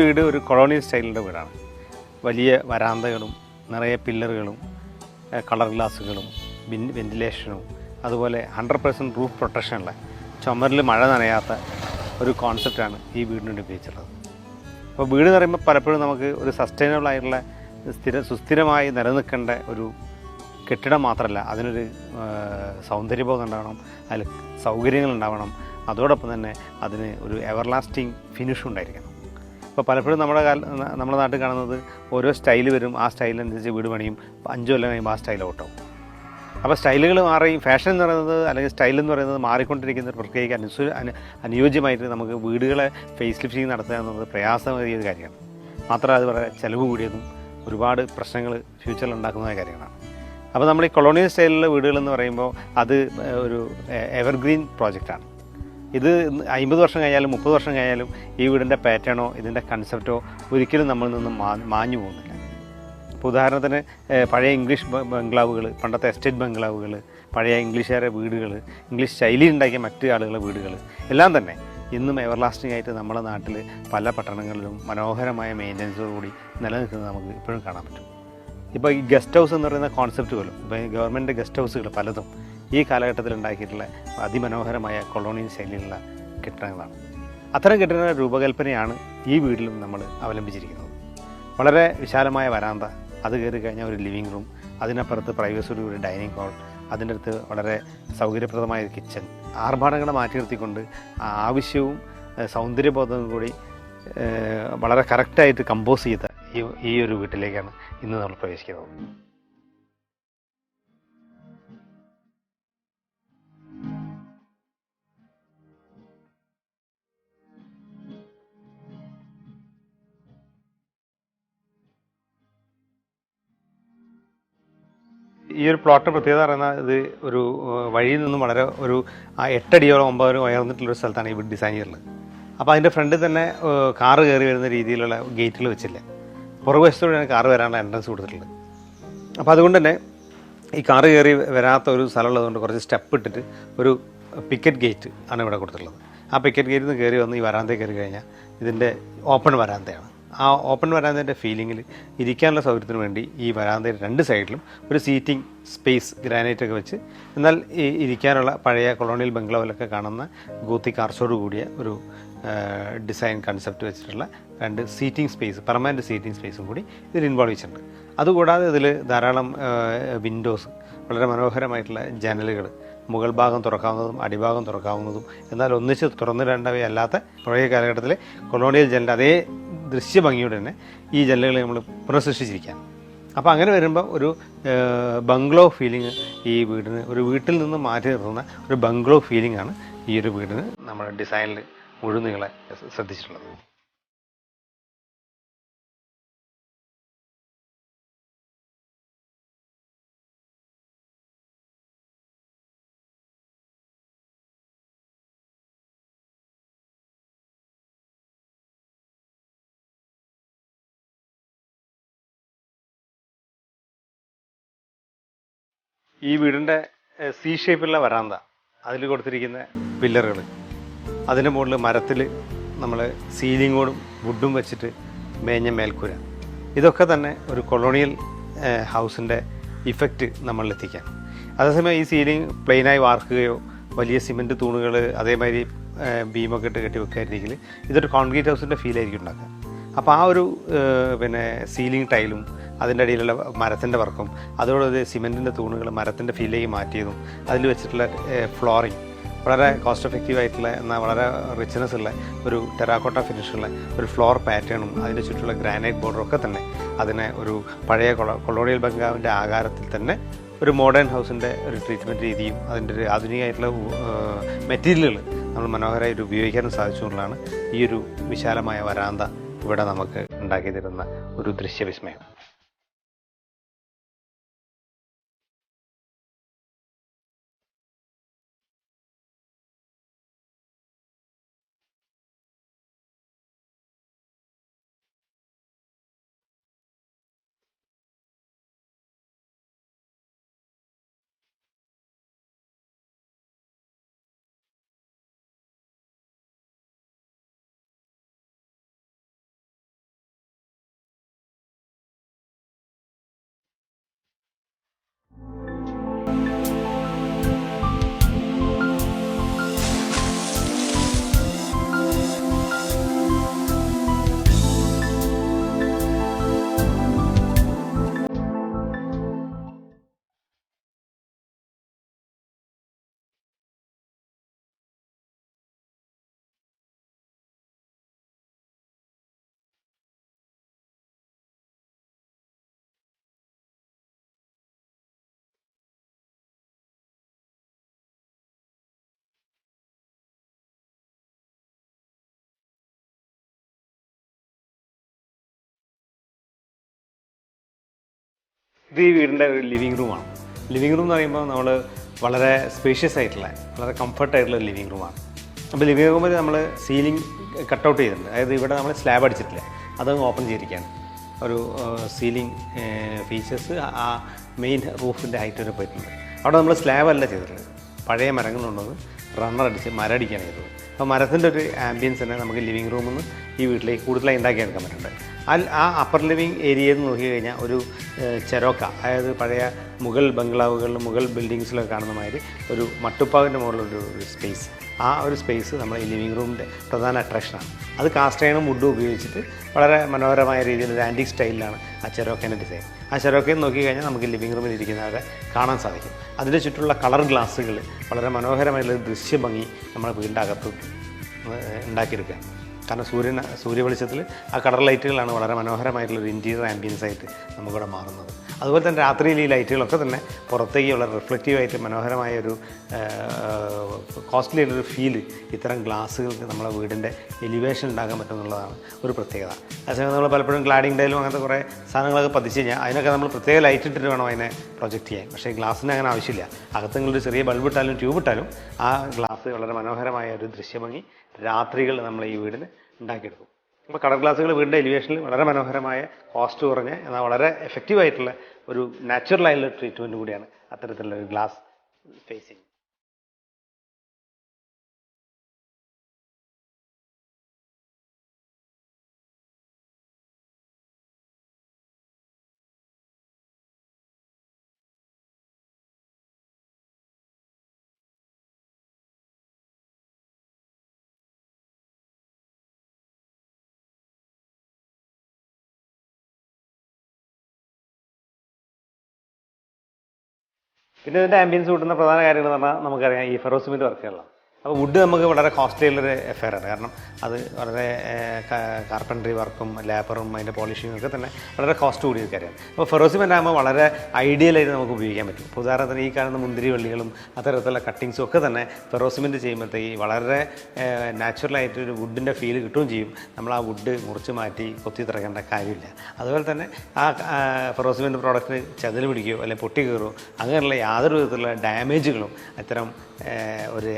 വീട് ഒരു കൊളോണിയൽ സ്റ്റൈലിന്റെ വീടാണ്. വലിയ വരാന്തകളും നിറയെ പില്ലറുകളും കളർ ഗ്ലാസുകളും വിൻ വെന്റിലേഷനും അതുപോലെ ഹൺഡ്രഡ് പെർസെന്റ് റൂഫ് പ്രൊട്ടക്ഷനുള്ള ചുമരിൽ മഴ നനയാത്ത ഒരു കോൺസെപ്റ്റാണ് ഈ വീടിന് വേണ്ടി ഉപയോഗിച്ചിട്ടുള്ളത്. അപ്പോൾ വീട് എന്ന് പറയുമ്പോൾ പലപ്പോഴും നമുക്ക് ഒരു സസ്റ്റൈനബിൾ ആയിട്ടുള്ള സ്ഥിര സുസ്ഥിരമായി നിലനിൽക്കേണ്ട ഒരു കെട്ടിടം മാത്രമല്ല അതിനൊരു സൗന്ദര്യബോധം ഉണ്ടാവണം അതിൽ സൗകര്യങ്ങൾ ഉണ്ടാവണം. അതോടൊപ്പം തന്നെ അതിന് ഒരു എവർലാസ്റ്റിംഗ് ഫിനിഷും ഉണ്ടായിരിക്കണം. ഇപ്പോൾ പലപ്പോഴും നമ്മുടെ കാല നമ്മുടെ നാട്ടിൽ കാണുന്നത് ഓരോ സ്റ്റൈൽ വരും. ആ സ്റ്റൈലിനനുസരിച്ച് വീട് പണിയും. അഞ്ചു കൊല്ലം കഴിയുമ്പോൾ ആ സ്റ്റൈൽ ഔട്ടാവും. അപ്പോൾ സ്റ്റൈലുകൾ മാറി ഫാഷൻ എന്ന് പറയുന്നത് അല്ലെങ്കിൽ സ്റ്റൈൽ എന്ന് പറയുന്നത് മാറിക്കൊണ്ടിരിക്കുന്ന ഒരു പ്രത്യേക അനുസ അനു അനുയോജ്യമായിട്ട് നമുക്ക് വീടുകളെ ഫേസ് ലിഫ്റ്റിംഗ് നടത്തുക എന്നത് പ്രയാസമേറിയ ഒരു കാര്യമാണ്. മാത്രമല്ല അത് വളരെ ചിലവ് കൂടിയതും ഒരുപാട് പ്രശ്നങ്ങൾ ഫ്യൂച്ചറിൽ ഉണ്ടാക്കുന്ന കാര്യങ്ങളാണ്. അപ്പോൾ നമ്മൾ ഈ കൊളോണിയൽ സ്റ്റൈലിലുള്ള വീടുകളെന്ന് പറയുമ്പോൾ അത് ഒരു എവർഗ്രീൻ പ്രോജക്റ്റാണ് ഇത് അമ്പത് വർഷം കഴിഞ്ഞാലും മുപ്പത് വർഷം കഴിഞ്ഞാലും ഈ വീടിന്റെ പാറ്റേണോ ഇതിന്റെ കൺസെപ്റ്റോ ഒരിക്കലും നമ്മളിൽ നിന്നും മാഞ്ഞു പോകുന്നില്ല. ഇപ്പോൾ ഉദാഹരണത്തിന് പഴയ ഇംഗ്ലീഷ് ബംഗ്ലാവുകൾ പണ്ടത്തെ എസ്റ്റേറ്റ് ബംഗ്ലാവുകൾ പഴയ ഇംഗ്ലീഷുകാരെ വീടുകൾ ഇംഗ്ലീഷ് ശൈലി ഉണ്ടാക്കിയ മറ്റു ആളുകളുടെ വീടുകൾ എല്ലാം തന്നെ ഇന്നും എവർലാസ്റ്റിംഗ് ആയിട്ട് നമ്മുടെ നാട്ടിൽ പല പട്ടണങ്ങളിലും മനോഹരമായ മെയിന്റനൻസോടുകൂടി നിലനിൽക്കുന്നത് നമുക്ക് ഇപ്പോഴും കാണാൻ പറ്റും. ഇപ്പോൾ ഈ ഗസ്റ്റ് ഹൗസ് എന്ന് പറയുന്ന കോൺസെപ്റ്റ് പോലും ഇപ്പോൾ ഗവൺമെന്റ് ഗസ്റ്റ് ഹൗസുകൾ പലതും ഈ കാലഘട്ടത്തിൽ ഉണ്ടാക്കിയിട്ടുള്ള അതിമനോഹരമായ കൊളോണിയൽ ശൈലിയിലുള്ള കെട്ടിടങ്ങളാണ്. അത്തരം കെട്ടിടങ്ങളുടെ രൂപകൽപ്പനയാണ് ഈ വീട്ടിലും നമ്മൾ അവലംബിച്ചിരിക്കുന്നത്. വളരെ വിശാലമായ വരാന്ത അത് കയറി കഴിഞ്ഞാൽ ഒരു ലിവിങ് റൂം അതിനപ്പുറത്ത് പ്രൈവസി ഒരു ഡൈനിങ് ഹാൾ അതിന്റെ അടുത്ത് വളരെ സൗകര്യപ്രദമായ ഒരു കിച്ചൺ ആർഭാടങ്ങളെ മാറ്റി നിർത്തിക്കൊണ്ട് ആവശ്യവും സൗന്ദര്യബോധവും കൂടി വളരെ കറക്റ്റായിട്ട് കമ്പോസ് ചെയ്ത ഈ ഈ ഒരു വീട്ടിലേക്കാണ് ഇന്ന് നമ്മൾ പ്രവേശിക്കുന്നത്. ഈ ഒരു പ്ലോട്ട് പ്രത്യേകത പറയുന്നത് ഇത് ഒരു വഴിയിൽ നിന്നും വളരെ ഒരു ആ എട്ടടിയോളം ഒമ്പതോ ഉയർന്നിട്ടുള്ള ഒരു സ്ഥലത്താണ് ഈ ഡിസൈൻ ചെയ്യുന്നത് അപ്പോൾ അതിന്റെ ഫ്രണ്ടിൽ തന്നെ കാറ് കയറി വരുന്ന രീതിയിലുള്ള ഗേറ്റിൽ വെച്ചില്ല? പുറകുവശത്തോടെയാണ് കാറ് വരാനുള്ള എൻട്രൻസ് കൊടുത്തിട്ടുള്ളത്. അപ്പോൾ അതുകൊണ്ട് തന്നെ ഈ കാറ് കയറി വരാത്ത ഒരു സ്ഥലമുള്ളതുകൊണ്ട് കുറച്ച് സ്റ്റെപ്പ് ഇട്ടിട്ട് ഒരു പിക്കറ്റ് ഗേറ്റ് ആണ് ഇവിടെ കൊടുത്തിട്ടുള്ളത്. ആ പിക്കറ്റ് ഗേറ്റിൽ നിന്ന് കയറി വന്ന് ഈ വരാന്തയിൽ കയറി കഴിഞ്ഞാൽ ഇതിന്റെ ഓപ്പൺ വരാന്തയാണ്. ആ ഓപ്പൺ വരാന്തേന്റെ ഫീലിങ്ങിൽ ഇരിക്കാനുള്ള സൗകര്യത്തിന് വേണ്ടി ഈ വരാന്തയുടെ രണ്ട് സൈഡിലും ഒരു സീറ്റിംഗ് സ്പേസ് ഗ്രാനൈറ്റ് ഒക്കെ വെച്ച് എന്നാൽ ഈ ഇരിക്കാനുള്ള പഴയ കൊളോണിയൽ ബംഗ്ലാവിലൊക്കെ കാണുന്ന ഗോത്തി കാർസോട് കൂടിയ ഒരു ഡിസൈൻ കൺസെപ്റ്റ് വെച്ചിട്ടുള്ള രണ്ട് സീറ്റിംഗ് സ്പേസ് പെർമനന്റ് സീറ്റിംഗ് സ്പേസും കൂടി ഇതിൽ ഇൻവോൾവ് ചെയ്തിട്ടുണ്ട്. അതുകൂടാതെ ഇതിൽ ധാരാളം വിൻഡോസ് വളരെ മനോഹരമായിട്ടുള്ള ജനലുകൾ മുകൾ ഭാഗം തുറക്കാവുന്നതും അടിഭാഗം തുറക്കാവുന്നതും എന്നാൽ ഒന്നിച്ച് തുറന്നിടേണ്ടവയല്ലാത്ത പഴയ കാലഘട്ടത്തിലെ കൊളോണിയൽ ജനൽ അതേ ദൃശ്യഭംഗിയോടെ തന്നെ ഈ ജനലുകളെ നമ്മൾ പുനഃസൃഷ്ടിച്ചിരിക്കുകയാണ് അപ്പോൾ അങ്ങനെ വരുമ്പോൾ ഒരു ബംഗ്ലോ ഫീലിംഗ് ഈ വീടിന് ഒരു വീട്ടിൽ നിന്ന് മാറ്റി നിർത്തുന്ന ഒരു ബംഗ്ലോ ഫീലിംഗ് ആണ് ഈ ഒരു വീടിന് നമ്മുടെ ഡിസൈനിൽ മുഴുവൻ നിങ്ങളെ ശ്രദ്ധിച്ചിട്ടുള്ളത്. ഈ വീടിന്റെ സി ഷേപ്പിലുള്ള വരാന്ത. അതിൽ കൊടുത്തിരിക്കുന്ന പില്ലറുകൾ അതിന്റെ മുകളിൽ മരത്തിൽ നമ്മൾ സീലിങ്ങോടും വുഡും വെച്ചിട്ട് മേഞ്ഞ മേൽക്കൂര. ഇതൊക്കെ തന്നെ ഒരു കൊളോണിയൽ ഹൗസിന്റെ ഇഫക്റ്റ് നമ്മളിലെത്തിക്കാൻ. അതേസമയം ഈ സീലിംഗ് പ്ലെയിനായി വാർക്കുകയോ വലിയ സിമെന്റ് തൂണുകൾ അതേമാതിരി ബീമൊക്കെ ഇട്ട് കെട്ടി വെക്കുകയായിരുന്നെങ്കിൽ ഇതൊരു കോൺക്രീറ്റ് ഹൗസിന്റെ ഫീലായിരിക്കും ഉണ്ടാക്കുക. അപ്പോൾ ആ ഒരു പിന്നെ സീലിംഗ് ടൈലും അതിന്റെ അടിയിലുള്ള മരത്തിന്റെ വർക്കും അതോടൊപ്പം സിമെന്റിന്റെ തൂണുകൾ മരത്തിന്റെ ഫീലേക്ക് മാറ്റിയതും അതിൽ വെച്ചിട്ടുള്ള ഫ്ലോറിങ് വളരെ കോസ്റ്റ് എഫക്റ്റീവ് ആയിട്ടുള്ള എന്നാൽ വളരെ റിച്ച്നെസ് ഉള്ള ഒരു ടെറാക്കോട്ട ഫിനിഷുള്ള ഒരു ഫ്ലോർ പാറ്റേണും അതിന്റെ ചുറ്റുള്ള ഗ്രാനൈറ്റ് ബോർഡറും ഒക്കെ തന്നെ അതിനെ ഒരു പഴയ കൊള- കൊളോണിയൽ ബംഗാവിന്റെ ആകാരത്തിൽ തന്നെ ഒരു മോഡേൺ ഹൗസിന്റെ ഒരു ട്രീറ്റ്മെന്റ് രീതിയും അതിന്റെ ഒരു ആധുനികമായിട്ടുള്ള മെറ്റീരിയലുകൾ നമ്മൾ മനോഹരമായിട്ട് ഉപയോഗിക്കാനും സാധിച്ചുകൊണ്ടാണ് ഈ ഒരു വിശാലമായ വരാന്ത ഇവിടെ നമുക്ക് ഉണ്ടാക്കി തരുന്ന ഒരു ദൃശ്യവിസ്മയം. ഇത് ഈ വീടിന്റെ ഒരു ലിവിങ് റൂമാണ് ലിവിങ് റൂം എന്ന് പറയുമ്പോൾ നമ്മൾ വളരെ സ്പേഷ്യസ് ആയിട്ടുള്ള വളരെ കംഫർട്ട് ആയിട്ടുള്ള ഒരു ലിവിങ് റൂമാണ് അപ്പോൾ ലിവിങ് റൂമിൽ നമ്മൾ സീലിംഗ് കട്ടൗട്ട് ചെയ്തിട്ടുണ്ട്. അതായത് ഇവിടെ നമ്മൾ സ്ലാബ് അടിച്ചിട്ടില്ല. അത് ഓപ്പൺ ചെയ്തിരിക്കുകയാണ്. ഒരു സീലിംഗ് ഫീച്ചേഴ്സ് ആ മെയിൻ റൂഫിന്റെ ഹൈറ്റ് വരെ പോയിട്ടുണ്ട്. അവിടെ നമ്മൾ സ്ലാബ് അല്ല ചെയ്തിട്ടുള്ളത്. പഴയ മരങ്ങളുണ്ടത് റണ്ണർ അടിച്ച് മരം അടിക്കുകയാണ് ചെയ്തത്. അപ്പോൾ മരത്തിന്റെ ഒരു ആംബിയൻസ് തന്നെ നമുക്ക് ലിവിങ് റൂമിൽ നിന്ന് ഈ വീട്ടിലേക്ക് കൂടുതലായി ഉണ്ടാക്കിയെടുക്കാൻ പറ്റുന്നുണ്ട്. ആ അപ്പർ ലിവിങ് ഏരിയയിൽ നിന്ന് നോക്കി കഴിഞ്ഞാൽ ഒരു ചെരോക്ക അതായത് പഴയ മുഗൾ ബംഗ്ലാവുകളിലും മുഗൾ ബിൽഡിങ്സിലൊക്കെ കാണുന്ന മാതിരി ഒരു മട്ടുപ്പാവിന്റെ മുകളിലൊരു ഒരു സ്പേസ് ആ ഒരു സ്പേസ് നമ്മൾ ഈ ലിവിങ് റൂമിന്റെ പ്രധാന അട്രാക്ഷനാണ് അത് കാസ്റ്റ് അയണും വുഡും ഉപയോഗിച്ചിട്ട് വളരെ മനോഹരമായ രീതിയിൽ ഒരു ആന്റിക് സ്റ്റൈലിലാണ് ആ ചെരോക്കേന്റെ ഡിസൈൻ ആ ചെരോക്കയിൽ നോക്കി കഴിഞ്ഞാൽ നമുക്ക് ലിവിംഗ് റൂമിൽ ഇരിക്കുന്നവരെ കാണാൻ സാധിക്കും. അതിന്റെ ചുറ്റുള്ള കളർ ഗ്ലാസ്സുകൾ വളരെ മനോഹരമായിട്ടുള്ള ദൃശ്യഭംഗി നമ്മുടെ വീടിന്റെ അകത്ത് ഉണ്ടാക്കിയെടുക്കുക. കാരണം സൂര്യൻ സൂര്യ വെളിച്ചത്തിൽ ആ കളർ ലൈറ്റുകളാണ് വളരെ മനോഹരമായിട്ടുള്ള ഒരു ഇന്റീരിയർ ആംബിയൻസ് ആയിട്ട് നമുക്കിവിടെ മാറുന്നത്. അതുപോലെ തന്നെ രാത്രിയിൽ ഈ ലൈറ്റുകളൊക്കെ തന്നെ പുറത്തേക്ക് വളരെ റിഫ്ലക്റ്റീവായിട്ട് മനോഹരമായ ഒരു കോസ്റ്റ്ലി ആയിട്ടൊരു ഫീൽ ഇത്തരം ഗ്ലാസ്സുകൾക്ക് നമ്മളെ വീടിന്റെ എലിവേഷൻ ഉണ്ടാക്കാൻ പറ്റും എന്നുള്ളതാണ് ഒരു പ്രത്യേകത. അതേസമയം നമ്മൾ പലപ്പോഴും ഗ്ലാഡിംഗ് ഡൈലും അങ്ങനത്തെ കുറേ സാധനങ്ങളൊക്കെ പതിച്ച് കഴിഞ്ഞാൽ അതിനൊക്കെ നമ്മൾ പ്രത്യേക ലൈറ്റ് ഇട്ടിട്ട് വേണം അതിനെ പ്രൊജക്റ്റ് ചെയ്യാൻ. പക്ഷേ ഗ്ലാസ്സിന് അങ്ങനെ ആവശ്യമില്ല. അകത്ത് നിങ്ങളൊരു ചെറിയ ബൾബ് ഇട്ടാലും ട്യൂബ് ഇട്ടാലും ആ ഗ്ലാസ് വളരെ മനോഹരമായ ഒരു ദൃശ്യഭംഗി രാത്രികൾ നമ്മൾ ഈ വീടിന് ഉണ്ടാക്കിയെടുക്കും. അപ്പോൾ കളർ ഗ്ലാസുകൾ വീടിന്റെ എലിവേഷനിൽ വളരെ മനോഹരമായ കോസ്റ്റ് കുറഞ്ഞ എന്നാൽ വളരെ എഫക്റ്റീവ് ആയിട്ടുള്ള ഒരു നാച്ചുറൽ ആയിട്ടുള്ള ട്രീറ്റ്മെന്റ് കൂടിയാണ് അത്തരത്തിലുള്ള ഒരു ഗ്ലാസ് ഫേസിങ് പിന്നെ ഇതിന്റെ ആംബിയൻസ് കൂട്ടുന്ന പ്രധാന കാര്യങ്ങൾ എന്ന് പറഞ്ഞാൽ നമുക്കറിയാം ഈ ഫെറോസിമിന്റെ വർക്കുകളാണ് അപ്പോൾ വുഡ് നമുക്ക് വളരെ കോസ്റ്റ്ലി ഉള്ളൊരു എഫെയറാണ് കാരണം അത് വളരെ കാർപ്പൻട്രി വർക്കും ലേബറും അതിന്റെ പോളിഷിങ്ങും ഒക്കെ തന്നെ വളരെ കോസ്റ്റ് കൂടിയൊരു കാര്യമാണ്. അപ്പോൾ ഫെറോസിമെന്റ് ആകുമ്പോൾ വളരെ ഐഡിയലായിട്ട് നമുക്ക് ഉപയോഗിക്കാൻ പറ്റും. ഇപ്പോൾ ഉദാഹരണത്തിന് ഈ കാണുന്ന മുന്തിരി വള്ളികളും അത്തരത്തിലുള്ള കട്ടിങ്സും ഒക്കെ തന്നെ ഫെറോസിമെന്റ് ചെയ്യുമ്പോഴത്തേക്ക് വളരെ നാച്ചുറലായിട്ട് ഒരു വുഡിന്റെ ഫീൽ കിട്ടുകയും ചെയ്യും. നമ്മൾ ആ വുഡ് മുറിച്ച് മാറ്റി കൊത്തി തിറക്കേണ്ട കാര്യമില്ല. അതുപോലെ തന്നെ ആ ഫെറോസിമെന്റ് പ്രോഡക്റ്റ് ചതിൽ പിടിക്കുകയോ അല്ലെങ്കിൽ പൊട്ടി കയറുമോ അങ്ങനെയുള്ള യാതൊരു വിധത്തിലുള്ള ഡാമേജുകളും അത്തരം ഒരു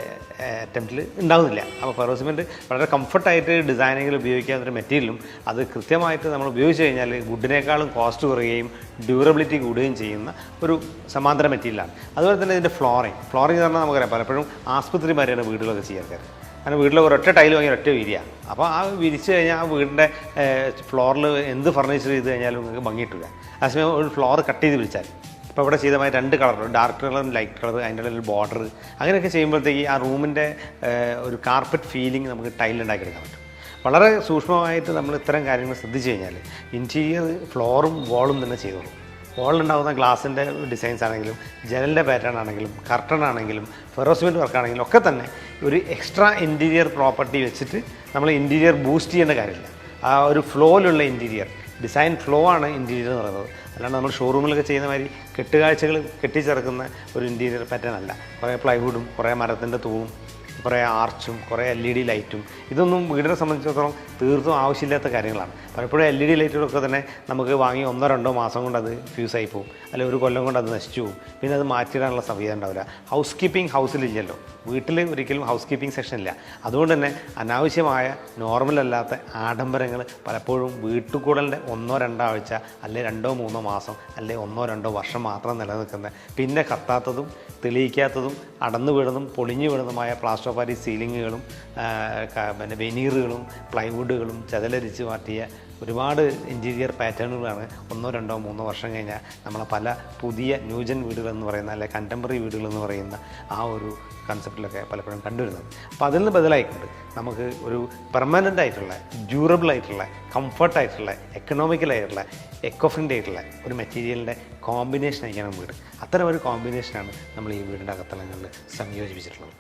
അറ്റംപ്റ്റിൽ ഉണ്ടാകുന്നില്ല അപ്പോൾ ഫെറോ സിമെന്റ് വളരെ കംഫർട്ടായിട്ട് ഡിസൈനിങ്ങിൽ ഉപയോഗിക്കാവുന്ന ഒരു മെറ്റീരിയലും അത് കൃത്യമായിട്ട് നമ്മൾ ഉപയോഗിച്ച് കഴിഞ്ഞാൽ വുഡിനേക്കാളും കോസ്റ്റ് കുറയുകയും ഡ്യൂറബിലിറ്റി കൂടുകയും ചെയ്യുന്ന ഒരു സമാന്തര മെറ്റീരിയലാണ് അതുപോലെ തന്നെ ഇതിന്റെ ഫ്ലോറിങ് ഫ്ലോറിങ് എന്ന് പറഞ്ഞാൽ നമുക്കറിയാം പലപ്പോഴും ആസ്പത്രിമാരെയാണ് വീടുകളൊക്കെ ചെയ്യാറ് കാരണം വീട്ടിൽ ഒരൊറ്റ ടൈൽ വാങ്ങി ഒറ്റ വിരിയ അപ്പോൾ ആ വിരിച്ച് കഴിഞ്ഞാൽ ആ വീടിന്റെ ഫ്ലോറിൽ എന്ത് ഫർണിച്ചർ ചെയ്ത് കഴിഞ്ഞാലും നിങ്ങൾക്ക് ഭംഗിയിട്ടില്ല. അതേസമയം ഒരു ഫ്ലോർ കട്ട് ചെയ്ത് വിരിച്ചാൽ ഇപ്പോൾ ഇവിടെ ചെയ്തമായ രണ്ട് കളർ ഡാർക്ക് കളറും ലൈറ്റ് കളർ അതിന്റെ ഇടയിൽ ബോർഡർ അങ്ങനെയൊക്കെ ചെയ്യുമ്പോഴത്തേക്ക് ആ റൂമിന്റെ ഒരു കാർപ്പറ്റ് ഫീലിംഗ് നമുക്ക് ടൈൽ ഉണ്ടാക്കിയെടുക്കാൻ പറ്റും. വളരെ സൂക്ഷ്മമായിട്ട് നമ്മൾ ഇത്തരം കാര്യങ്ങൾ ശ്രദ്ധിച്ചു കഴിഞ്ഞാൽ ഇന്റീരിയർ ഫ്ലോറും വാളും തന്നെ ചെയ്തോളും. വാളിലുണ്ടാകുന്ന ഗ്ലാസിന്റെ ഡിസൈൻസ് ആണെങ്കിലും ജനലിന്റെ പാറ്റേൺ ആണെങ്കിലും കർട്ടൺ ആണെങ്കിലും ഫെറോസിമെന്റ് വർക്ക് ആണെങ്കിലും ഒക്കെ തന്നെ ഒരു എക്സ്ട്രാ ഇന്റീരിയർ പ്രോപ്പർട്ടി വെച്ചിട്ട് നമ്മൾ ഇന്റീരിയർ ബൂസ്റ്റ് ചെയ്യേണ്ട കാര്യമില്ല. ആ ഒരു ഫ്ലോയിലുള്ള ഇന്റീരിയർ ഡിസൈൻ ഫ്ലോ ആണ് ഇന്റീരിയർ എന്ന് പറയുന്നത്. അല്ലാണ്ട് നമ്മൾ ഷോറൂമിലൊക്കെ ചെയ്യുന്ന മാതിരി കെട്ടുകാഴ്ചകൾ കെട്ടിച്ചേർക്കുന്ന ഒരു ഇന്റീരിയർ പാറ്റേൺ അല്ല. കുറേ പ്ലൈവുഡും കുറേ മരത്തിന്റെ തൂവും കുറേ ആർച്ചും കുറേ എൽ ഇ ഡി ലൈറ്റും ഇതൊന്നും വീടിനെ സംബന്ധിച്ചിടത്തോളം തീർത്തും ആവശ്യമില്ലാത്ത കാര്യങ്ങളാണ്. പലപ്പോഴും എൽ ഇ ഡി ലൈറ്റുകളൊക്കെ തന്നെ നമുക്ക് വാങ്ങി ഒന്നോ രണ്ടോ മാസം കൊണ്ട് അത് ഫ്യൂസായി പോകും അല്ലെങ്കിൽ ഒരു കൊല്ലം കൊണ്ട് അത് നശിച്ചു പോകും പിന്നെ അത് മാറ്റിയിടാനുള്ള സംവിധാനം ഉണ്ടാവില്ല. ഹൗസ് കീപ്പിംഗ് ഹൗസിലില്ലല്ലോ വീട്ടിൽ ഒരിക്കലും ഹൗസ് കീപ്പിംഗ് സെക്ഷൻ ഇല്ല. അതുകൊണ്ട് തന്നെ അനാവശ്യമായ നോർമൽ അല്ലാത്ത ആഡംബരങ്ങൾ പലപ്പോഴും വീട്ടുകൂടലിന്റെ ഒന്നോ രണ്ടോ ആഴ്ച അല്ലെങ്കിൽ രണ്ടോ മൂന്നോ മാസം അല്ലെങ്കിൽ ഒന്നോ രണ്ടോ വർഷം മാത്രം നിലനിൽക്കുന്ന പിന്നെ കത്താത്തതും തെളിയിക്കാത്തതും അടന്നു വീഴുന്നതും പൊളിഞ്ഞു വീഴുന്നതുമായ പ്ലാസ്റ്റർ പാരി സീലിങ്ങുകളും പിന്നെ വെനീറുകളും പ്ലൈവുഡുകളും ചതലരിച്ച് മാറ്റിയ ഒരുപാട് ഇന്റീരിയർ പാറ്റേണുകളാണ് ഒന്നോ രണ്ടോ മൂന്നോ വർഷം കഴിഞ്ഞാൽ നമ്മളെ പല പുതിയ ന്യൂജൻ വീടുകളെന്ന് പറയുന്ന അല്ലെങ്കിൽ കണ്ടംപററി വീടുകളെന്ന് പറയുന്ന ആ ഒരു കൺസെപ്റ്റിലൊക്കെ പലപ്പോഴും കണ്ടുവരുന്നത്. അപ്പോൾ അതിൽ നിന്ന് ബദലായിക്കൊണ്ട് നമുക്ക് ഒരു പെർമനന്റ് ആയിട്ടുള്ള ഡ്യൂറബിൾ ആയിട്ടുള്ള കംഫർട്ടായിട്ടുള്ള എക്കണോമിക്കൽ ആയിട്ടുള്ള എക്കോ ഫ്രണ്ട്ലി ആയിട്ടുള്ള ഒരു മെറ്റീരിയലിന്റെ കോമ്പിനേഷൻ ആയിരിക്കണം വീട്. അത്തരം ഒരു കോമ്പിനേഷനാണ് നമ്മൾ ഈ വീടിന്റെ അകത്തളങ്ങളിൽ സംയോജിപ്പിച്ചിട്ടുള്ളത്.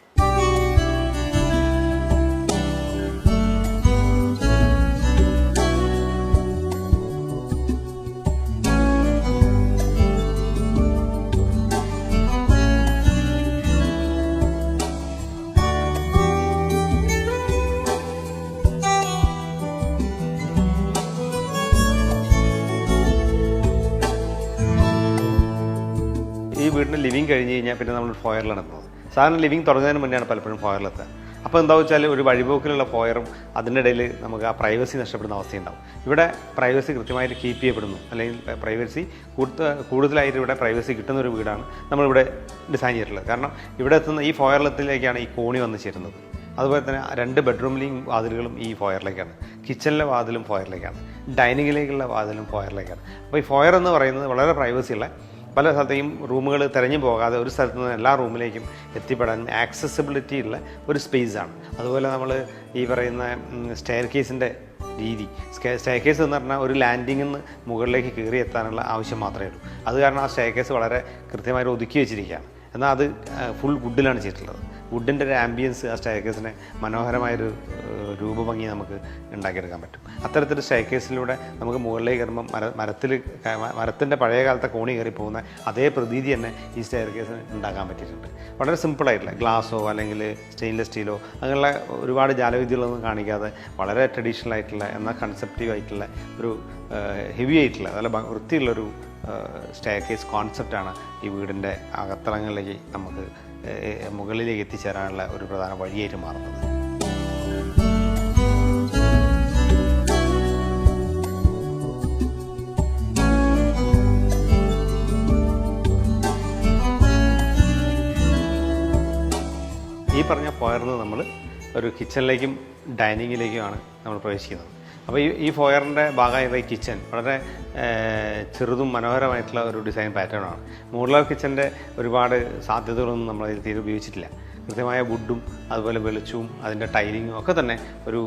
കഴിഞ്ഞ് കഴിഞ്ഞാൽ പിന്നെ നമ്മൾ ഫോയറിലാണ് എത്തുന്നത്. സാധാരണ ലിവിങ് തുടങ്ങുന്നതിന് മുന്നെയാണ് പലപ്പോഴും ഫോയറിലെത്തുക അപ്പോൾ എന്താ വെച്ചാൽ ഒരു വഴിപോക്കിലുള്ള ഫോയറും അതിന്റെ ഇടയിൽ നമുക്ക് ആ പ്രൈവസി നഷ്ടപ്പെടുന്ന അവസ്ഥയുണ്ടാവും. ഇവിടെ പ്രൈവസി കൃത്യമായിട്ട് കീപ്പ് ചെയ്യപ്പെടുന്നു. അല്ലെങ്കിൽ പ്രൈവസി കൂടുതൽ കൂടുതലായിട്ട് ഇവിടെ പ്രൈവസി കിട്ടുന്ന ഒരു വീടാണ് നമ്മളിവിടെ ഡിസൈൻ ചെയ്തിട്ടുള്ളത്. കാരണം ഇവിടെ എത്തുന്ന ഈ ഫോയറിലത്തിലേക്കാണ് ഈ കോണി വന്ന് ചേരുന്നത്. അതുപോലെ തന്നെ രണ്ട് ബെഡ്റൂമിലെയും വാതിലുകളും ഈ ഫോയറിലേക്കാണ് കിച്ചണിലെ വാതിലും ഫോയറിലേക്കാണ് ഡൈനിങ്ങിലേക്കുള്ള വാതിലും ഫോയറിലേക്കാണ് അപ്പോൾ ഈ ഫോയർ എന്ന് പറയുന്നത് വളരെ പ്രൈവസി ഉള്ള പല സ്ഥലത്തെയും റൂമുകൾ തിരഞ്ഞു പോകാതെ ഒരു സ്ഥലത്ത് നിന്ന് എല്ലാ റൂമിലേക്കും എത്തിപ്പെടാൻ ആക്സസിബിലിറ്റി ഉള്ള ഒരു സ്പേസാണ് അതുപോലെ നമ്മൾ ഈ പറയുന്ന സ്റ്റെയർ കേസിന്റെ രീതി. സ്റ്റെയർ കേസ് എന്ന് പറഞ്ഞാൽ ഒരു ലാൻഡിങ്ങിൽ നിന്ന് മുകളിലേക്ക് കയറി എത്താനുള്ള ആവശ്യം മാത്രമേ ഉള്ളൂ. അത് കാരണം ആ സ്റ്റെയർ കേസ് വളരെ കൃത്യമായിട്ട് ഒതുക്കി വെച്ചിരിക്കുകയാണ്. എന്നാൽ അത് ഫുൾ വുഡിലാണ് ചെയ്തിട്ടുള്ളത്. വുഡിന്റെ ഒരു ആംബിയൻസ് ആ സ്റ്റേക്കേസിനെ മനോഹരമായൊരു രൂപഭംഗി നമുക്ക് ഉണ്ടാക്കിയെടുക്കാൻ പറ്റും. അത്തരത്തിൽ സ്റ്റേക്കേസിലൂടെ നമുക്ക് മുകളിലേക്ക് കയറുമ്പോൾ മര മരത്തിൽ മരത്തിന്റെ പഴയ കാലത്തെ കോണി കയറി പോകുന്ന അതേ പ്രതീതി തന്നെ ഈ സ്റ്റെയർക്കേസിന് ഉണ്ടാക്കാൻ പറ്റിയിട്ടുണ്ട്. വളരെ സിമ്പിളായിട്ടുള്ള ഗ്ലാസ്സോ അല്ലെങ്കിൽ സ്റ്റെയിൻലെസ് സ്റ്റീലോ അങ്ങനെയുള്ള ഒരുപാട് ജാലവിദ്യകളൊന്നും കാണിക്കാതെ വളരെ ട്രഡീഷണൽ ആയിട്ടുള്ള എന്നാൽ കൺസെപ്റ്റീവ് ആയിട്ടുള്ള ഒരു ഹെവി ആയിട്ടുള്ള നല്ല വൃത്തിയുള്ളൊരു കേസ് കോൺസെപ്റ്റാണ് ഈ വീടിന്റെ അകത്തളങ്ങളിലേക്ക് നമുക്ക് മുകളിലേക്ക് എത്തിച്ചേരാനുള്ള ഒരു പ്രധാന വഴിയായിട്ട് മാറുന്നത്. ഈ പറഞ്ഞ പോയർന്ന് നമ്മൾ ഒരു കിച്ചണിലേക്കും ഡൈനിങ്ങിലേക്കുമാണ് നമ്മൾ പ്രവേശിക്കുന്നത്. അപ്പോൾ ഈ ഈ ഫോയറിന്റെ ഈ കിച്ചൺ വളരെ ചെറുതും മനോഹരമായിട്ടുള്ള ഒരു ഡിസൈൻ പാറ്റേണാണ് മോഡുലാർ കിച്ചന്റെ ഒരുപാട് സാധ്യതകളൊന്നും നമ്മൾ ഇതിൽ തീരെ ഉപയോഗിച്ചിട്ടില്ല. കൃത്യമായ വുഡും അതുപോലെ വെളിച്ചവും അതിന്റെ ടൈലിങ്ങും ഒക്കെ തന്നെ ഒരു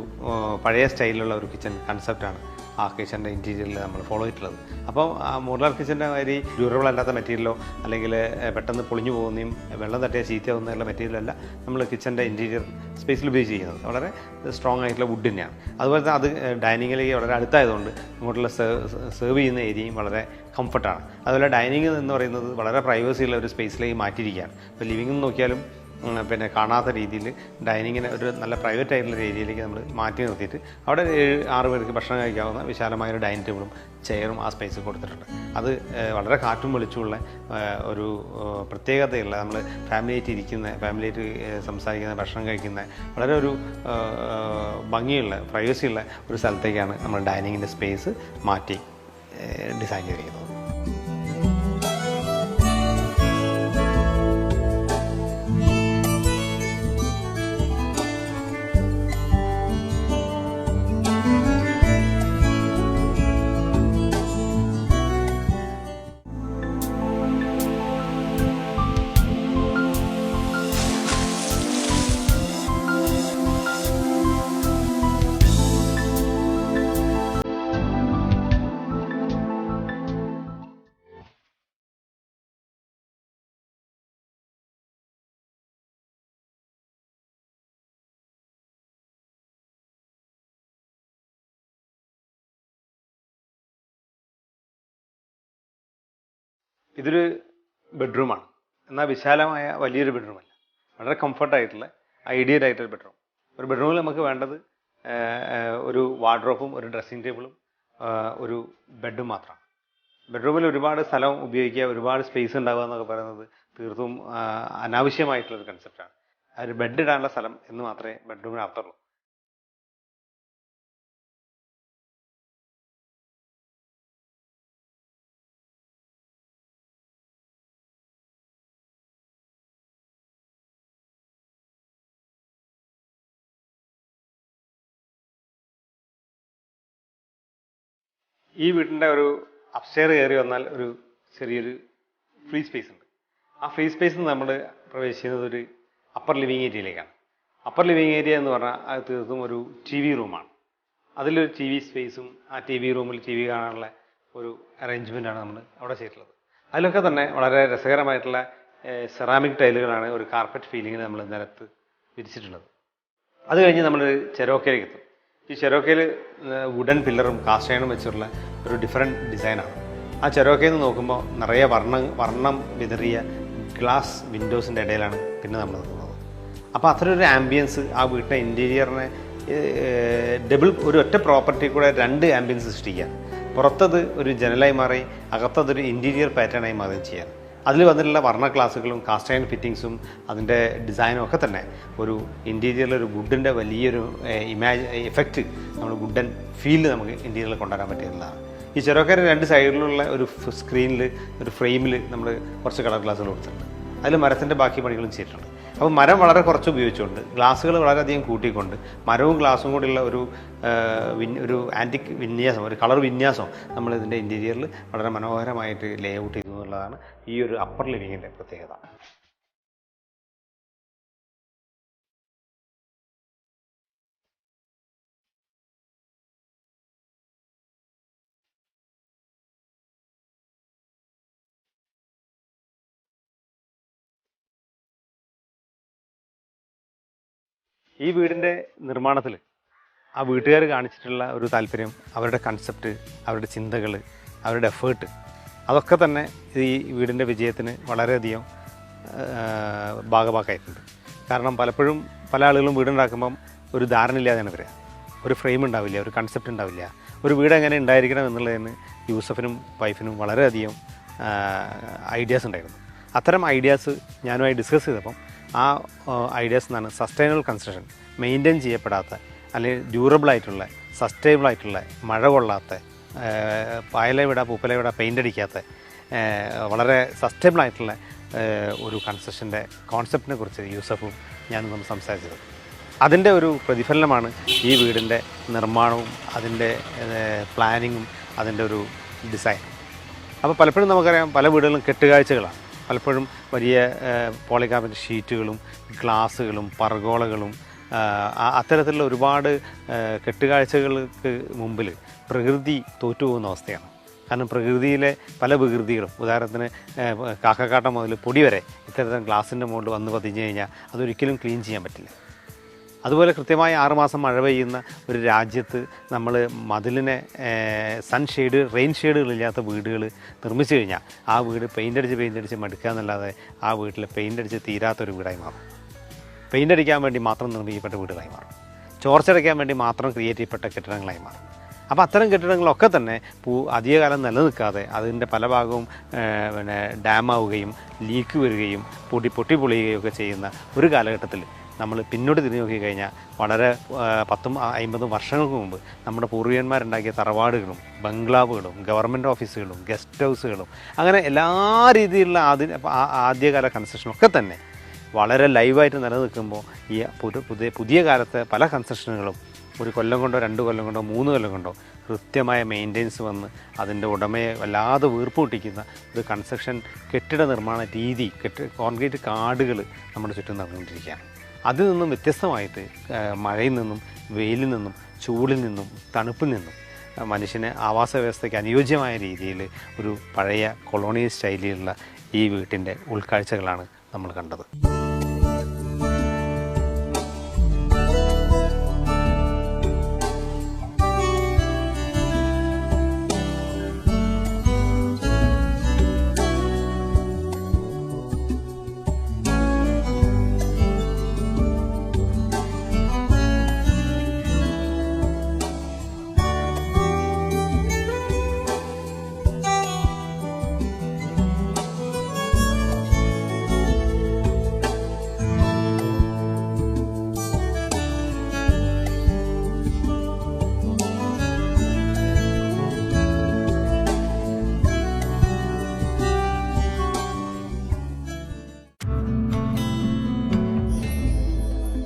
പഴയ സ്റ്റൈലിലുള്ള ഒരു കിച്ചൺ കൺസെപ്റ്റാണ് ആ കിച്ചന്റെ ഇന്റീരിയറിൽ നമ്മൾ ഫോളോ ചെയ്തിട്ടുള്ളത്. അപ്പോൾ ആ മോഡുലാർ കിച്ചന്റെ മാതിരി ഡ്യൂറബിൾ അല്ലാത്ത മെറ്റീരിയലോ അല്ലെങ്കിൽ പെട്ടെന്ന് പൊളിഞ്ഞു പോകുന്നതും വെള്ളം തട്ടിയ ചീത്തയാവുന്നതുള്ള മെറ്റീരിയലല്ല നമ്മൾ കിച്ചന്റെ ഇന്റീരിയർ സ്പേസിൽ ഉപയോഗിച്ച് ചെയ്യുന്നത് വളരെ സ്ട്രോങ് ആയിട്ടുള്ള വുഡ് തന്നെയാണ്. അതുപോലെ തന്നെ അത് ഡൈനിങ്ങിലേക്ക് വളരെ അടുത്തായതുകൊണ്ട് ഇങ്ങോട്ടുള്ള സെർവ് ചെയ്യുന്ന ഏരിയയും വളരെ കംഫർട്ടാണ് അതുപോലെ ഡൈനിങ് എന്ന് പറയുന്നത് വളരെ പ്രൈവസി ഉള്ള ഒരു സ്പേസിലേക്ക് മാറ്റിയിരിക്കുകയാണ്. ഇപ്പോൾ ലിവിംഗ് നോക്കിയാലും പിന്നെ കാണാത്ത രീതിയിൽ ഡൈനിങ്ങിനെ ഒരു നല്ല പ്രൈവറ്റ് ആയിട്ടുള്ള രീതിയിലേക്ക് നമ്മൾ മാറ്റി നിർത്തിയിട്ട് അവിടെ ഏഴ് ആറ് പേർക്ക് ഭക്ഷണം കഴിക്കാവുന്ന വിശാലമായ ഒരു ഡൈനിങ് ടേബിളും ചെയറും ആ സ്പേസ് കൊടുത്തിട്ടുണ്ട്. അത് വളരെ കാറ്റും വെളിച്ചുമുള്ള ഒരു പ്രത്യേകതയുള്ള നമ്മൾ ഫാമിലിയായിട്ട് ഇരിക്കുന്ന ഫാമിലിയായിട്ട് സംസാരിക്കുന്ന ഭക്ഷണം കഴിക്കുന്ന വളരെ ഒരു ഭംഗിയുള്ള പ്രൈവസിയുള്ള ഒരു സ്ഥലത്തേക്കാണ് നമ്മൾ ഡൈനിങ്ങിന്റെ സ്പേസ് മാറ്റി ഡിസൈൻ ചെയ്തിരിക്കുന്നത്. ഇതൊരു ബെഡ്റൂമാണ്. എന്നാൽ വിശാലമായ വലിയൊരു ബെഡ്റൂമല്ല. വളരെ കംഫർട്ടായിട്ടുള്ള ഐഡിയൽ ആയിട്ടുള്ള ബെഡ്റൂം. ഒരു ബെഡ്റൂമിൽ നമുക്ക് വേണ്ടത് ഒരു വാർഡ്രോപ്പും ഒരു ഡ്രസ്സിംഗ് ടേബിളും ഒരു ബെഡും മാത്രമാണ്. ബെഡ്റൂമിൽ ഒരുപാട് സ്ഥലം ഉപയോഗിക്കുക ഒരുപാട് സ്പേസ് ഉണ്ടാവുക എന്നൊക്കെ പറയുന്നത് തീർത്തും അനാവശ്യമായിട്ടുള്ള ഒരു കൺസെപ്റ്റാണ് ഒരു ബെഡ് ഇടാനുള്ള സ്ഥലം എന്ന് മാത്രമേ ബെഡ്റൂമിന് അർത്ഥമുള്ളൂ ഈ വീടിന്റെ ഒരു അപ്സ്റ്റെയർ കയറി വന്നാൽ ഒരു ചെറിയൊരു ഫ്രീ സ്പേസ് ഉണ്ട്. ആ ഫ്രീ സ്പേസ് നമ്മൾ പ്രവേശിക്കുന്നത് ഒരു അപ്പർ ലിവിങ് ഏരിയയിലേക്കാണ് അപ്പർ ലിവിങ് ഏരിയ എന്ന് പറഞ്ഞാൽ അത് തീർത്തും ഒരു ടി വി റൂമാണ് അതിലൊരു ടി വി സ്പേസും ആ ടി വി റൂമിൽ ടി വി കാണാനുള്ള ഒരു അറേഞ്ച്മെന്റാണ് നമ്മൾ അവിടെ ചെയ്തിട്ടുള്ളത്. അതിലൊക്കെ തന്നെ വളരെ രസകരമായിട്ടുള്ള സെറാമിക് ടൈലുകളാണ് ഒരു കാർപ്പറ്റ് ഫീലിങ്ങിന് നമ്മൾ നിലത്ത് വിരിച്ചിട്ടുള്ളത്. അത് കഴിഞ്ഞ് നമ്മൾ ചെരോക്കയിലേക്ക് എത്തും. ഈ ചെരോക്കയിൽ വുഡൻ പില്ലറും കാസ്റ്റൈനും വെച്ചിട്ടുള്ള ഒരു ഡിഫറെന്റ് ഡിസൈനാണ് ആ ചെരോക്കയിൽ നിന്ന് നോക്കുമ്പോൾ നിറയെ വർണ വർണം വിതറിയ ഗ്ലാസ് വിൻഡോസിന്റെ ഇടയിലാണ് പിന്നെ നമ്മൾ നിൽക്കുന്നത് അപ്പോൾ അത്തരൊരു ആംബിയൻസ് ആ വീട്ടിലെ ഇന്റീരിയറിനെ ഡബിൾ ഒരു ഒറ്റ പ്രോപ്പർട്ടി കൂടെ രണ്ട് ആംബിയൻസ് സൃഷ്ടിക്കുക. പുറത്തത് ഒരു ജനലായി മാറി അകത്തതൊരു ഇന്റീരിയർ പാറ്റേണായി മാറി ചെയ്യാൻ അതിൽ വന്നിട്ടുള്ള വർണ ക്ലാസ്സുകളും കാസ്റ്റ് അയൺ ഫിറ്റിങ്സും അതിന്റെ ഡിസൈനും ഒക്കെ തന്നെ. ഒരു ഇന്റീരിയറിൽ ഒരു വുഡിന്റെ വലിയൊരു ഇമാജ് എഫക്റ്റ് നമ്മൾ വുഡൻ ഫീൽ നമുക്ക് ഇന്റീരിയറിൽ കൊണ്ടുവരാൻ പറ്റിയതാണ് ഈ ചെറുക്കര രണ്ട് സൈഡിലുള്ള ഒരു സ്ക്രീനിൽ ഒരു ഫ്രെയിമിൽ നമ്മൾ കുറച്ച് കളർ ഗ്ലാസ്സുകൾ കൊടുത്തിട്ടുണ്ട്. അതിൽ മരത്തിന്റെ ബാക്കി പണികളും ചെയ്തിട്ടുണ്ട്. അപ്പോൾ മരം വളരെ കുറച്ച് ഉപയോഗിച്ചുകൊണ്ട് ഗ്ലാസ്സുകൾ വളരെയധികം കൂട്ടിക്കൊണ്ട് മരവും ഗ്ലാസും കൂടിയുള്ള ഒരു ഒരു ആന്റിക് വിന്യാസം ഒരു കളർ വിന്യാസം നമ്മൾ ഇതിന്റെ ഇന്റീരിയറിൽ വളരെ മനോഹരമായിട്ട് ലേ ഔട്ട് ചെയ്തു എന്നുള്ളതാണ് ഈ ഒരു അപ്പർ ലിവിങ്ങിന്റെ പ്രത്യേകത. ഈ വീടിന്റെ നിർമ്മാണത്തിൽ ആ വീട്ടുകാർ കാണിച്ചിട്ടുള്ള ഒരു താല്പര്യം അവരുടെ കൺസെപ്റ്റ് അവരുടെ ചിന്തകൾ അവരുടെ എഫേർട്ട് അതൊക്കെ തന്നെ ഈ വീടിന്റെ വിജയത്തിന് വളരെയധികം ഭാഗമാക്കായിട്ടുണ്ട് കാരണം പലപ്പോഴും പല ആളുകളും വീടുണ്ടാക്കുമ്പം ഒരു ധാരണ ഇല്ലാതെയാണ് വരിക. ഒരു ഫ്രെയിം ഉണ്ടാവില്ല ഒരു കൺസെപ്റ്റ് ഉണ്ടാവില്ല. ഒരു വീട് എങ്ങനെ ഉണ്ടായിരിക്കണം എന്നുള്ളതിന് യൂസഫിനും വൈഫിനും വളരെയധികം ഐഡിയാസ് ഉണ്ടായിരുന്നു. അത്തരം ഐഡിയാസ് ഞാനുമായി ഡിസ്കസ് ചെയ്തപ്പം ആ ഐഡിയാസ് എന്നാണ് സസ്റ്റൈനബിൾ കൺസ്ട്രക്ഷൻ മെയിന്റെയിൻ ചെയ്യപ്പെടാത്ത അല്ലെങ്കിൽ ഡ്യൂറബിൾ ആയിട്ടുള്ള സസ്റ്റൈബിൾ ആയിട്ടുള്ള മഴ കൊള്ളാത്ത പായല വിട പൂപ്പല വിട പെയിന്റ് അടിക്കാത്ത വളരെ സസ്റ്റൈനബിൾ ആയിട്ടുള്ള ഒരു കൺസ്ട്രക്ഷന്റെ കോൺസെപ്റ്റിനെ കുറിച്ച് യൂസഫും ഞാൻ നമ്മൾ സംസാരിച്ചത്. അതിന്റെ ഒരു പ്രതിഫലനമാണ് ഈ വീടിന്റെ നിർമ്മാണവും അതിന്റെ പ്ലാനിങ്ങും അതിന്റെ ഒരു ഡിസൈൻ അപ്പോൾ പലപ്പോഴും നമുക്കറിയാം പല വീടുകളും കെട്ടുകാഴ്ചകളാണ്. പലപ്പോഴും വലിയ പോളികാർബൺ ഷീറ്റുകളും ഗ്ലാസ്സുകളും പർഗോളകളും അത്തരത്തിലുള്ള ഒരുപാട് കെട്ടുകാഴ്ചകൾക്ക് മുമ്പിൽ പ്രകൃതി തോറ്റുപോകുന്ന അവസ്ഥയാണ്. കാരണം പ്രകൃതിയിലെ പല വികൃതികളും ഉദാഹരണത്തിന് കാക്കക്കാട്ടം മുതൽ പൊടി വരെ ഇത്തരത്തിൽ ഗ്ലാസിന്റെ മുകളിൽ വന്ന് പതിഞ്ഞു കഴിഞ്ഞാൽ അതൊരിക്കലും ക്ലീൻ ചെയ്യാൻ പറ്റില്ല. അതുപോലെ കൃത്യമായി ആറുമാസം മഴ പെയ്യുന്ന ഒരു രാജ്യത്ത് നമ്മൾ മതിലിനെ സൺഷെയ്ഡ് റെയിൻ ഷെയ്ഡുകളില്ലാത്ത വീടുകൾ നിർമ്മിച്ചു കഴിഞ്ഞാൽ ആ വീട് പെയിന്റ് അടിച്ച് പെയിന്റ് അടിച്ച് മടുക്കുക എന്നല്ലാതെ ആ വീട്ടിൽ പെയിന്റ് അടിച്ച് തീരാത്തൊരു വീടായി മാറും. പെയിന്റ് അടിക്കാൻ വേണ്ടി മാത്രം നിർമ്മിക്കപ്പെട്ട വീടുകളായി മാറും. ചോർച്ചടയ്ക്കാൻ വേണ്ടി മാത്രം ക്രിയേറ്റ് ചെയ്യപ്പെട്ട കെട്ടിടങ്ങളായി മാറും. അപ്പോൾ അത്തരം കെട്ടിടങ്ങളൊക്കെ തന്നെ പൂ അധികകാലം നിലനിൽക്കാതെ അതിന്റെ പല ഭാഗവും പിന്നെ ഡാമാവുകയും ലീക്ക് വരികയും പൊടി പൊട്ടി പൊളിയുകയും ഒക്കെ ചെയ്യുന്ന ഒരു കാലഘട്ടത്തിൽ നമ്മൾ പിന്നോട്ട് തിരിഞ്ഞു നോക്കിക്കഴിഞ്ഞാൽ വളരെ പത്തും അമ്പതും വർഷങ്ങൾക്ക് മുമ്പ് നമ്മുടെ പൂർവികന്മാരുണ്ടാക്കിയ തറവാടുകളും ബംഗ്ലാവുകളും ഗവൺമെന്റ് ഓഫീസുകളും ഗസ്റ്റ് ഹൗസുകളും അങ്ങനെ എല്ലാ രീതിയിലുള്ള ആദ്യ ആദ്യകാല കൺസ്ട്രക്ഷനൊക്കെ തന്നെ വളരെ ലൈവായിട്ട് നിലനിൽക്കുമ്പോൾ ഈ പുതു- പുതിയ പുതിയ കാലത്തെ പല കൺസ്ട്രക്ഷനുകളും ഒരു കൊല്ലം കൊണ്ടോ രണ്ട് കൊല്ലം കൊണ്ടോ മൂന്ന് കൊല്ലം കൊണ്ടോ കൃത്യമായ മെയിന്റെനൻസ് വന്ന് അതിന്റെ ഉടമയെ വല്ലാതെ വീർപ്പ് പൊട്ടിക്കുന്ന ഒരു കൺസ്ട്രക്ഷൻ കെട്ടിട നിർമ്മാണ രീതി കെട്ടി കോൺക്രീറ്റ് കാർഡുകൾ നമ്മുടെ ചുറ്റും നടന്നുകൊണ്ടിരിക്കുകയാണ്. അതിൽ നിന്നും വ്യത്യസ്തമായിട്ട് മഴയിൽ നിന്നും വെയിലിൽ നിന്നും ചൂടിൽ നിന്നും തണുപ്പിൽ നിന്നും മനുഷ്യന് ആവാസ വ്യവസ്ഥയ്ക്ക് അനുയോജ്യമായ രീതിയിൽ ഒരു പഴയ കൊളോണിയൽ സ്റ്റൈലിലുള്ള ഈ വീട്ടിന്റെ ഉൾക്കാഴ്ചകളാണ് നമ്മൾ കണ്ടത്.